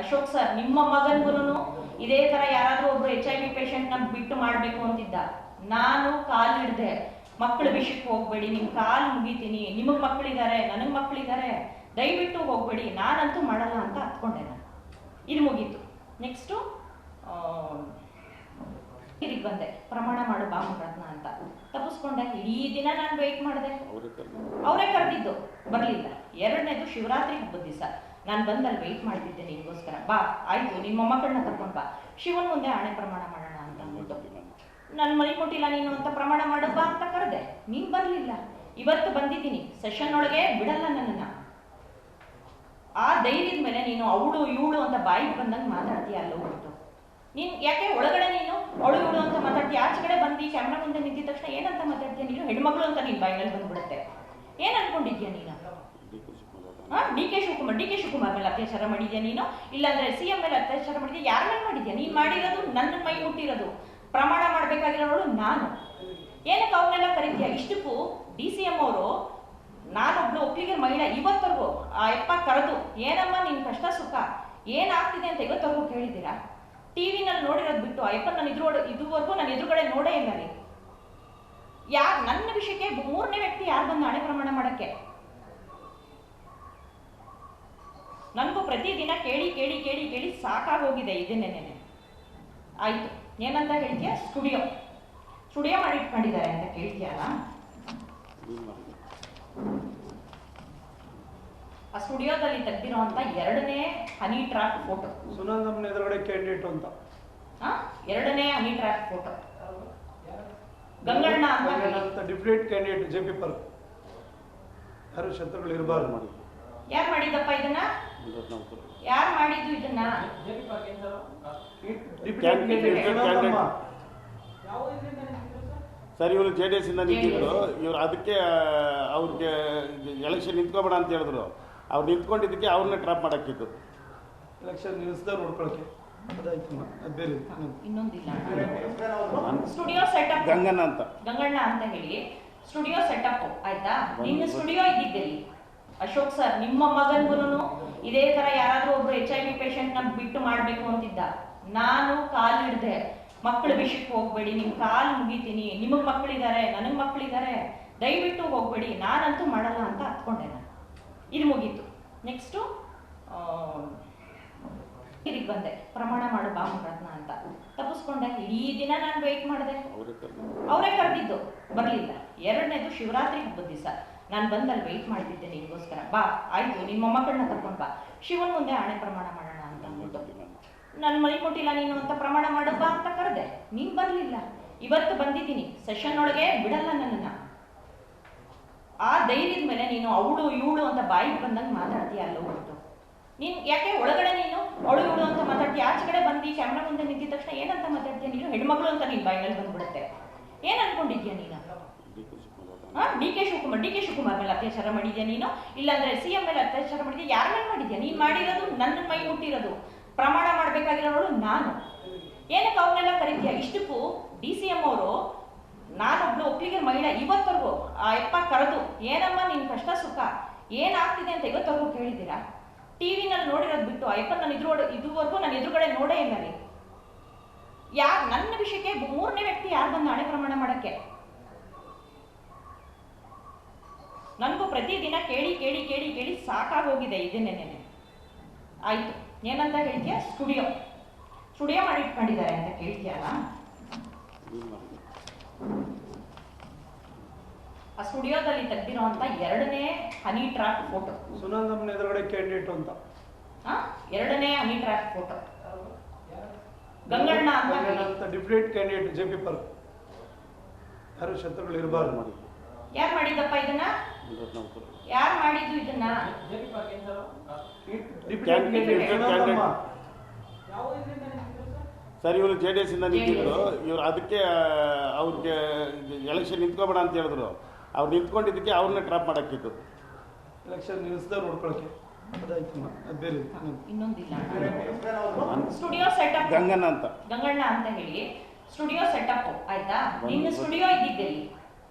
Ashok sir ನಿಮ್ಮ ಮಗನ್ಗುನು ಇದೇ ತರ ಯಾರಾದ್ರೂ ಒಬ್ರು ಎಚ್ ಐ ವಿ ಪೇಷಂಟ್ನ ಬಿಟ್ಟು ಮಾಡ್ಬೇಕು ಅಂತಿದ್ದ. ನಾನು ಕಾಲ್ ಹಿಡ್ದೆ ಮಕ್ಕಳ ವಿಷಯಕ್ಕೆ ಹೋಗ್ಬೇಡಿ ನಿಮ್ ಕಾಲ್ ಮುಗಿತೀನಿ. ನಿಮಗ್ ಮಕ್ಕಳಿದ್ದಾರೆ ನನಗ್ ಮಕ್ಕಳಿದ್ದಾರೆ ದಯವಿಟ್ಟು ಹೋಗ್ಬೇಡಿ. ನಾನಂತೂ ಮಾಡಲ್ಲ ಅಂತ ಹತ್ಕೊಂಡೆ ನಾನು. ಇದು ಮುಗೀತು. ನೆಕ್ಸ್ಟು ಇದಕ್ಕೆ ಬಂದೆ. ಪ್ರಮಾಣ ಮಾಡು ಬಾಮ ಮಗತ್ನ ಅಂತ. ತಪ್ಪಿಸ್ಕೊಂಡೆ. ಇಡೀ ದಿನ ನಾನು ವೆಯ್ಟ್ ಮಾಡಿದೆ. ಅವರೇ ಕರೆದಿದ್ದು. ಬರಲಿಲ್ಲ. ಎರಡನೇದು ಶಿವರಾತ್ರಿ ಹಬ್ಬದ ದಿವಸ. ನಾನು ಅಲ್ಲಿ ವೆಯ್ಟ್ ಮಾಡ್ತಿದ್ದೆ ನಿನ್ಗೋಸ್ಕರ ಬಾ, ಆಯ್ತು ನಿಮ್ಮ ಮಕ್ಕಳನ್ನ ಕರ್ಕೊಂಡು ಬಾ. ಶಿವನ್ ಮುಂದೆ ಆಣೆ ಪ್ರಮಾಣ ಮಾಡೋಣ ಅಂತ ಅಂದ್ಬಿಟ್ಟು. ನನ್ನ ಮನೆ ಕೊಟ್ಟಿಲ್ಲ ನೀನು ಅಂತ ಪ್ರಮಾಣ ಮಾಡು, ಬಾ ಅಂತ ಕರೆದೆ. ನೀನು ಬರಲಿಲ್ಲ. ಇವತ್ತು ಬಂದಿದ್ದೀನಿ. ಸೆಷನ್ ಒಳಗೆ ಬಿಡಲ್ಲ ನನ್ನನ್ನ. ಆ ಧೈರ್ಯದ ಮೇಲೆ ನೀನು ಅವಳು, ಇವಳು ಅಂತ ಬಾಯಿಗೆ ಬಂದಂಗೆ ಮಾತಾಡ್ತೀಯ ಅಲ್ಲ ಹೋಗ್ಬಿಟ್ಟು ನೀನ್ ಯಾಕೆ ಒಳಗಡೆ ನೀನು? ಅವಳು, ಇವಳು ಅಂತ ಮಾತಾಡ್ತೀಯ? ಆಚೆಗಡೆ ಬಂದು, ಕ್ಯಾಮ್ರಾ ಮುಂದೆ ನಿಂತಿದ ತಕ್ಷಣ ಏನಂತ ಮಾತಾಡ್ತೀಯ ನೀನು? ಹೆಣ್ಮಗಳು ಅಂತ ನೀನ್ ಬಾಯಿನಲ್ಲಿ ಬಂದ್ಬಿಡುತ್ತೆ. ಏನ್ ಅನ್ಕೊಂಡಿದ್ಯಾ ನೀನು? D K Shivakumar, D K Shivakumar ಮೇಲೆ ಅತ್ಯಾಚಾರ ಮಾಡಿದ್ಯಾ ನೀನು? ಇಲ್ಲಾಂದ್ರೆ ಸಿ ಎಂ ಮೇಲೆ ಅತ್ಯಾಚಾರ ಮಾಡಿದ್ಯಾ? ಯಾರ ಮೇಲೆ ಮಾಡಿದ್ಯಾ? ನೀನ್ ಮಾಡಿರೋದು ನನ್ನ ಮೈ ಮುಟ್ಟಿರೋದು. ಪ್ರಮಾಣ ಮಾಡ್ಬೇಕಾಗಿರೋಳು ನಾನು. ಏನಕ್ಕೆ ಅವ್ರನ್ನೆಲ್ಲ ಕರಿತೀಯ? ಇಷ್ಟಕ್ಕೂ ಡಿ ಸಿ ಎಂ ಅವರು ನಾನೊಬ್ಳು ಒಪ್ಪಿಗೆ ಮಹಿಳೆ ಇವತ್ತರೆಗೂ ಆ ಯಪ್ಪ ಕರೆದು, ಏನಮ್ಮ ನಿನ್ನ ಕಷ್ಟ ಸುಖ? ಏನಾಗ್ತಿದೆ ಅಂತ ಇವತ್ತರೆಗೂ ಕೇಳಿದ್ದೀರಾ? ಟಿವಿನಲ್ಲಿ ನೋಡಿರೋದು ಬಿಟ್ಟು ಆ ನಾನು ಇದ್ರೊಡ ಇದುವರೆಗೂ ನನ್ನ ಎದುರುಗಡೆ ನೋಡೇ ಇಲ್ಲ ರೀ ಯಾರು, ನನ್ನ ವಿಷಯಕ್ಕೆ ಮೂರನೇ ವ್ಯಕ್ತಿ ಯಾರು ಬಂದು ಹಣೆ ಪ್ರಮಾಣ ಮಾಡಕ್ಕೆ? ನನಗೂ ಪ್ರತಿದಿನ ಕೇಳಿ ಕೇಳಿ ಕೇಳಿ ಕೇಳಿ ಸಾಕಾಗೋಗಿದೆ ಇದನ್ನೇನೆ ಆಯ್ತು ಏನಂತ ಹೇಳ್ತೀಯ ಸ್ಟುಡಿಯೋ. ಸ್ಟುಡಿಯೋ ಮಾಡಿ ಇಟ್ಕೊಂಡಿದ್ದಾರೆ ಅಂತ ಕೇಳ್ತೀಯಲ್ಲ? ಆ ಸ್ಟುಡಿಯೋದಲ್ಲಿ ತೆಗ್ದಿರೋಂಥ ಎರಡನೇ ಹನಿ ಟ್ರಾಪ್ ಫೋಟೋ. ಸುನಂದಮ್ಮನ ಎದುರುಗಡೆ ಕ್ಯಾಂಡಿಡೇಟ್ ಅಂತ. ಎರಡನೇ ಹನಿ ಟ್ರಾಪ್ ಫೋಟೋ. ಗಂಗಣ್ಣ ಅಂತ ಡಿಪ್ಯೂಟ್ ಕ್ಯಾಂಡಿಡೇಟ್ ಜೆ ಪಿ ಪರ್. ಯಾರು ಶತ್ರುಗಳು ಇರಬಾರ್ದು. ಮಾಡಿ ಯಾರು ಮಾಡಿದ್ದಪ್ಪ ಇದನ್ನ. ಯಾರು ಮಾಡಿದ್ದು ಇದನ್ನ? ಸರ್ ಇವರು ಜೆ ಡಿ ಎಸ್ ಇಂದ ನಿಂತಿದ್ರು. ಇವ್ರು ಅದಕ್ಕೆ ಅವ್ರಿಗೆ ಎಲೆಕ್ಷನ್ ನಿಂತ್ಕೊಬೇಡ ಅಂತ ಹೇಳಿದ್ರು. ಅವ್ರು ನಿಂತ್ಕೊಂಡಿದ್ದಕ್ಕೆ ಅವ್ರನ್ನ ಟ್ರಾಪ್ ಮಾಡಕ್ಕಿತ್ತು. ಎಲೆಕ್ಷನ್ ನಿಲ್ಲಿಸ್ದ ನೋಡ್ಕೊಳಕ್ಕೆ. ಸ್ಟುಡಿಯೋ ಸೆಟಪ್ ಗಂಗಣ್ಣ ಅಂತ. ಗಂಗಣ್ಣ ಅಂತ ಹೇಳಿ. ಸ್ಟುಡಿಯೋ ಸೆಟಪ್ ಆಯ್ತಾ? ನಿನ್ನ ಸ್ಟುಡಿಯೋ ಇದ್ದಿದ್ದಲ್ಲಿ. ಅಶೋಕ್ ಸರ್, ನಿಮ್ಮ ಮಗನ್ಗುನು ಇದೇ ತರ ಯಾರಾದ್ರೂ ಒಬ್ರು ಎಚ್ ಐ ವಿ ಪೇಷಂಟ್ನ ಬಿಟ್ಟು ಮಾಡ್ಬೇಕು ಅಂತಿದ್ದ. ನಾನು ಕಾಲ್ ಹಿಡ್ದೆ ಮಕ್ಕಳ ವಿಷಯಕ್ಕೆ ಹೋಗ್ಬೇಡಿ, ನಿಮ್ ಕಾಲ್ ಮುಗಿತೀನಿ. ನಿಮಗ್ ಮಕ್ಕಳಿದ್ದಾರೆ ನನಗ್ ಮಕ್ಕಳಿದ್ದಾರೆ ದಯವಿಟ್ಟು ಹೋಗ್ಬೇಡಿ. ನಾನಂತೂ ಮಾಡಲ್ಲ ಅಂತ ಹತ್ಕೊಂಡೆ ನಾನು. ಇದು ಮುಗೀತು. ನೆಕ್ಸ್ಟು ಬಂದೆ. ಪ್ರಮಾಣ ಮಾಡು ಬಾ ಮಗತ್ನ ಅಂತ. ತಪ್ಪಿಸ್ಕೊಂಡೆ. ಇಡೀ ದಿನ ನಾನು ವೆಯ್ಟ್ ಮಾಡಿದೆ. ಅವರೇ ಕರೆದು ಅವರೇ ಕರೆದಿದ್ದು. ಬರಲಿಲ್ಲ. ಎರಡನೇದು ಶಿವರಾತ್ರಿ ಹಬ್ಬದ ದಿವಸ. ನಾನು ಬಂದಲ್ಲಿ ವೆಯ್ಟ್ ಮಾಡ್ತಿದ್ದೆ ನಿನ್ಗೋಸ್ಕರ. ಬಾ ಆಯ್ತು ನಿಮ್ಮ ಮೊಮ್ಮಕ್ಕಳನ್ನ ಕರ್ಕೊಂಡು ಬಾ. ಶಿವನ ಮುಂದೆ ಆಣೆ ಪ್ರಮಾಣ ಮಾಡೋಣ ಅಂತ ಅಂದ್ಬಿಟ್ಟು. ನನ್ನ ಮೈ ಮುಟ್ಟಿಲ್ಲ ನೀನು ಅಂತ ಪ್ರಮಾಣ ಮಾಡು ಬಾ ಅಂತ ಕರೆದೆ. ನೀನು ಬರಲಿಲ್ಲ. ಇವತ್ತು ಬಂದಿದ್ದೀನಿ. ಸೆಷನ್ ಒಳಗೆ ಬಿಡಲ್ಲ ನನ್ನನ್ನ. ಆ ಧೈರ್ಯದ ಮೇಲೆ ನೀನು ಅವಳು ಇವಳು ಅಂತ ಬಾಯಿಗೆ ಬಂದಂಗೆ ಮಾತಾಡ್ತೀಯ ಅಲ್ಲ ಹೋಗ್ಬಿಟ್ಟು ನೀನ್ ಯಾಕೆ ಒಳಗಡೆ ನೀನು? ಅವಳು ಇವಳು ಅಂತ ಮಾತಾಡ್ತೀಯ ಆಚೆಗಡೆ ಬಂದು ಕ್ಯಾಮ್ರಾ ಮುಂದೆ ನಿಂತಿದ ತಕ್ಷಣ ಏನಂತ ಮಾತಾಡ್ತೀಯ ನೀನು? ಹೆಣ್ಮಗಳು ಅಂತ ನೀನ್ ಬಾಯಿನಲ್ಲಿ ಬಂದ್ಬಿಡುತ್ತೆ. ಏನ್ ಅನ್ಕೊಂಡಿದ್ಯಾ ನೀನು? D K Shivakumar. D K Shivakumar D K Shivakumar ಮೇಲೆ ಅತ್ಯಾಚಾರ ಮಾಡಿದ್ಯಾ ನೀನು? ಇಲ್ಲಾಂದ್ರೆ ಸಿ ಎಂ ಮೇಲೆ ಅತ್ಯಾಚಾರ ಮಾಡಿದ್ಯಾ? ಯಾರ ಮೇಲೆ ಮಾಡಿದ್ಯಾ? ನೀನ್ ಮಾಡಿರೋದು ನನ್ನ ಮೈ ಮುಟ್ಟಿರೋದು. ಪ್ರಮಾಣ ಮಾಡ್ಬೇಕಾಗಿರೋಳು ನಾನು. ಏನಕ್ಕೆ ಅವನ್ನೆಲ್ಲ ಕರಿತೀಯ? ಇಷ್ಟಕ್ಕೂ ಡಿ ಸಿ ಎಂ ಅವರು ನಾನೊಬ್ಳು ಒಪ್ಪಿಗೆ ಮಹಿಳೆ ಇವತ್ತರೆಗೂ ಆ ಯಪ್ಪ ಕರೆದು ಏನಮ್ಮ ನಿನ್ ಕಷ್ಟ ಸುಖ ಏನಾಗ್ತಿದೆ ಅಂತ ಇವತ್ತರೆಗೂ ಕೇಳಿದ್ದೀರಾ? ಟಿವಿನಲ್ಲಿ ನೋಡಿರೋದು ಬಿಟ್ಟು ಅಯ್ಯಪ್ಪ ನಾನು ಇದ್ರೊಡ ಇದುವರೆಗೂ ನನ್ನ ಎದುರುಗಡೆ ನೋಡೇ ಇಲ್ಲ ರೀ ಯಾರು ನನ್ನ ವಿಷಯಕ್ಕೆ ಮೂರನೇ ವ್ಯಕ್ತಿ ಯಾರು ಬಂದು ಹಣೆ ಪ್ರಮಾಣ ಮಾಡಕ್ಕೆ? ನನಗೂ ಪ್ರತಿದಿನ ಕೇಳಿ ಕೇಳಿ ಕೇಳಿ ಕೇಳಿ ಸಾಕಾಗೋಗಿದೆ ಇದನ್ನೇನೆ ಆಯ್ತು. ಏನಂತ ಹೇಳ್ತೀಯ? ಸ್ಟುಡಿಯೋ ಸ್ಟುಡಿಯೋ ಮಾಡಿ ಇಟ್ಕೊಂಡಿದ್ದಾರೆ ಅಂತ ಕೇಳ್ತೀಯಲ್ಲ? ಆ ಸ್ಟುಡಿಯೋದಲ್ಲಿ ತೆಗ್ದಿರೋಂಥ ಎರಡನೇ ಹನಿ ಟ್ರ್ಯಾಪ್ ಫೋಟೋ. ಸುನಂದಮ್ಮನ ಎದುರುಗಡೆ ಕ್ಯಾಂಡಿಡೇಟ್ ಅಂತ. ಆ? ಎರಡನೇ ಹನಿ ಟ್ರ್ಯಾಪ್ ಫೋಟೋ. ಗಂಗಣ್ಣ ಅಂತ ಡಿಪ್ಯೂಟ್ ಕ್ಯಾಂಡಿಡೇಟ್ ಜೆ ಪಿ ಪರ್. ಯಾರು ಶತ್ರುಗಳು ಇರಬಾರ್ದು ಮಾಡಿ ಯಾರು ಮಾಡಿದ್ದಪ್ಪ ಇದನ್ನ. ಯಾರು ಮಾಡಿದ್ದು ಇದನ್ನ? ಸರ್? ಇವರು ಜೆ ಡಿ ಎಸ್ ಇಂದ ನಿಂತಿದ್ರು. ಇವ್ರು ಅದಕ್ಕೆ ಅವ್ರಿಗೆ ಎಲೆಕ್ಷನ್ ನಿಂತ್ಕೋಬೇಡ ಅಂತ ಹೇಳಿದ್ರು. ಅವ್ರು ನಿಂತ್ಕೊಂಡಿದ್ದಕ್ಕೆ ಅವ್ರನ್ನ ಟ್ರಾಪ್ ಮಾಡಕ್ಕಿತ್ತು ಎಲೆಕ್ಷನ್ ನಿಲ್ಲಿಸ್ದ ನೋಡ್ಕೊಳಕ್ಕೆ. ಅದಾಯ್ತಮ್ಮ ಅದು ಬೇರೆ ಹ್ಮ್. ಇನ್ನೊಂದಿಲ್ಲ. ಸ್ಟುಡಿಯೋ ಸೆಟಪ್ ಗಂಗಣ್ಣ ಅಂತ. ಗಂಗಣ್ಣ ಅಂತ ಹೇಳಿ. ಸ್ಟುಡಿಯೋ ಸೆಟಪ್ ಆಯ್ತಾ? ನಿನ್ನ ಸ್ಟುಡಿಯೋ ಇದ್ದಿದ್ದಲ್ಲಿ.